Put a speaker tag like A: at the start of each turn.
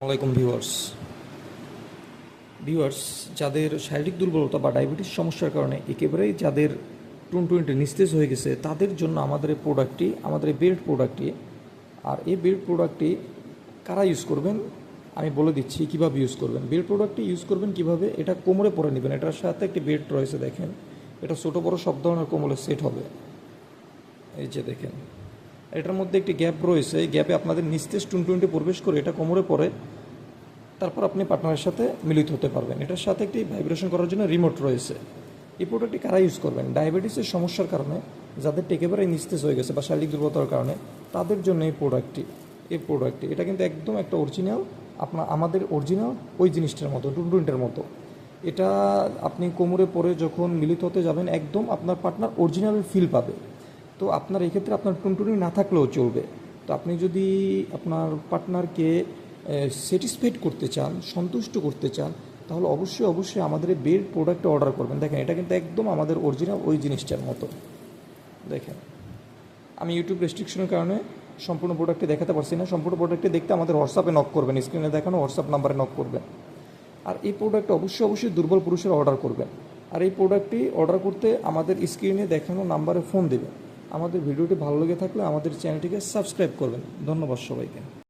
A: আসসালামাইকুম viewers. Viewers, যাদের শারীরিক দুর্বলতা বা ডায়াবেটিস সমস্যার কারণে একেবারেই যাদের টুন টোয়েন্টি নিস্তেজ হয়ে গেছে, তাদের জন্য আমাদের এই প্রোডাক্টটি আমাদের এই বেল্ট প্রোডাক্টটি আর এই বেল্ট প্রোডাক্টটি কারা ইউজ করবেন? আমি বলে দিচ্ছি কীভাবে ইউজ করবেন। বেল্ট প্রোডাক্টটি ইউজ করবেন কীভাবে? এটা কোমরে পরে নেবেন। এটার সাথে একটি বেল্ট রয়েছে, দেখেন। এটা ছোটো বড়ো সব ধরনের কোমরে সেট হবে। এই যে দেখেন। এটার মধ্যে একটি গ্যাপ রয়েছে। এই গ্যাপে আপনাদের নিস্তেজ টুন টোয়েন্টি প্রবেশ করে এটা কোমরে পড়ে, তারপর আপনি পার্টনারের সাথে মিলিত হতে পারবেন। এটার সাথে একটি ভাইব্রেশন করার জন্য রিমোট রয়েছে। এই প্রোডাক্টটি কারা ইউজ করবেন? ডায়াবেটিসের সমস্যার কারণে যাদের একেবারে নিস্তেজ হয়ে গেছে বা শারীরিক দুর্বলতার কারণে, তাদের জন্য এই প্রোডাক্টটি এই প্রোডাক্টটি, এটা কিন্তু একদম একটা অরিজিনাল, আপনার, আমাদের অরিজিনাল ওই জিনিসটার মতো টুন টোয়েন্টির মতো। এটা আপনি কোমরে পরে যখন মিলিত হতে যাবেন, একদম আপনার পার্টনার অরিজিনাল ফিল পাবে। তো আপনার এক্ষেত্রে আপনার টুনটুনি না থাকলেও চলবে। তো আপনি যদি আপনার পার্টনারকে স্যাটিসফাইড করতে চান, সন্তুষ্ট করতে চান, তাহলে অবশ্যই অবশ্যই আমাদের বেড প্রোডাক্টটা অর্ডার করবেন। দেখেন, এটা কিন্তু একদম আমাদের অরিজিনাল ওই জিনিসটার মতো। দেখেন, আমি ইউটিউব রেস্ট্রিকশনের কারণে সম্পূর্ণ প্রোডাক্টটি দেখাতে পারছি না। সম্পূর্ণ প্রোডাক্টটি দেখতে আমাদের হোয়াটসঅ্যাপে নক করবেন স্ক্রিনে দেখানো হোয়াটসঅ্যাপ নাম্বারে নক করবেন। আর এই প্রোডাক্ট অবশ্যই অবশ্যই দুর্বল পুরুষের অর্ডার করবেন। আর এই প্রোডাক্টটি অর্ডার করতে আমাদের স্ক্রিনে দেখানো নাম্বারে ফোন দেবেন। আমাদের ভিডিওটি ভালো লেগে থাকলে আমাদের চ্যানেলটিকে সাবস্ক্রাইব করবেন। ধন্যবাদ সবাইকে।